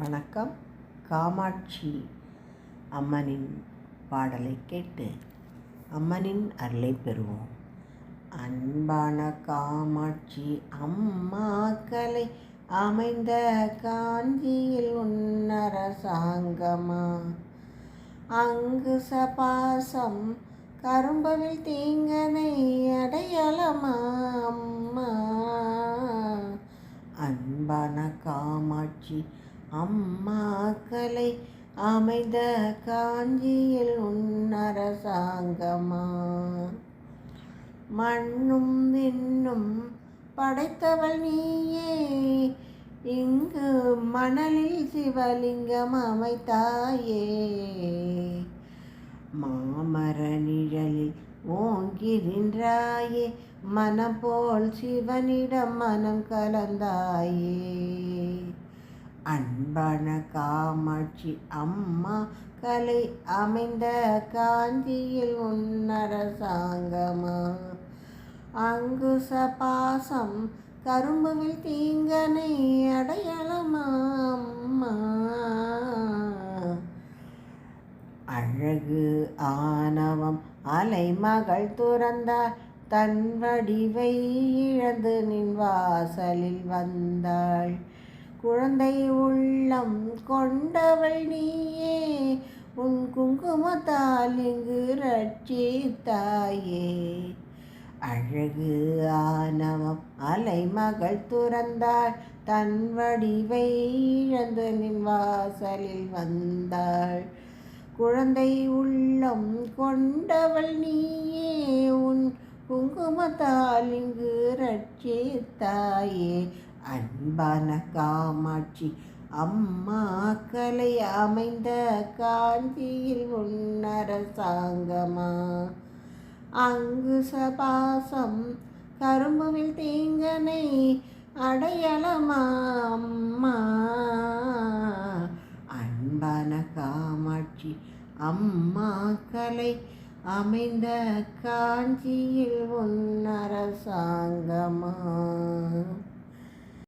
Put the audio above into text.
வணக்கம். காமாட்சி அம்மனின் பாடலை கேட்டு அம்மனின் அருளை பெறுவோம். அன்பான காமாட்சி அம்மாக்களை அமைந்த காஞ்சியில் உன்னரசாங்கமா? அங்கு சபாசம் கரும்பவில் தீங்கனை அடையாளமா அம்மா? அன்பான காமாட்சி அம்மாக்களை அமைந்த காஞ்சியில் உன்னரசாங்கமா மண்ணும் விண்ணும் படைத்தவள் நீயே. இங்கு மணலில் சிவலிங்கம் அமைத்தாயே. மாமர நிழலில் ஓங்கிரின்றாயே மனம் போல் சிவனிடம் மனம் கலந்தாயே. அன்பான காமாட்சி அம்மா கலை அமைந்த காஞ்சியில் உன்னரசாங்கமா அங்குச பாசம் கரும்புவில் தீங்கனை அடையாளமாம்மா அழகு ஆணவம் அலைமகள் துறந்தார் தன் வடிவை இழந்து நின் வாசலில் வந்தாள். குழந்தை உள்ளம் கொண்டவள் நீயே உன் குங்குமத்தால் இங்கு ரட்சித்தாயே. அழகு ஆணவம் அலைமகள் துறந்தாள் தன் வடிவை இழந்து நின் வாசலில் வந்தாள். குழந்தை உள்ளம் கொண்டவள் நீயே உன் குங்குமத்தால் இங்கு ரட்சித்தாயே. அன்பான காமாட்சி அம்மா கலை அமைந்த காஞ்சியில் உன்னரசாங்கமா? அங்கு சபாசம் கரும்புவில் தீங்கனை அடையாளமா அம்மா? அன்பான காமாட்சி அம்மா கலை அமைந்த காஞ்சியில் உன்னரசாங்கமா?